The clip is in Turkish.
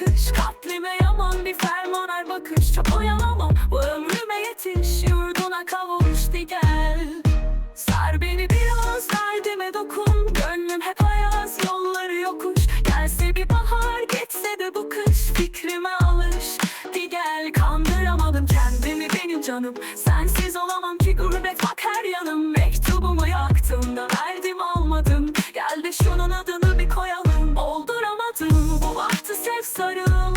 akış Katlime yaman bir fermoner bakış. Çok oyalamam bu ömrüme yetiş. Yurduna kavuş di gel. Sar beni biraz derdime dokun. Gönlüm hep ayaz yolları yokuş. Gelse bir bahar geçse de bu kış. Fikrime alış di gel. Kandıramadım kendimi benim canım. Sensiz olamam ki gurbet bak her yanım Mektubumu yaktığında verdim almadım Gel de şunun adını sarıl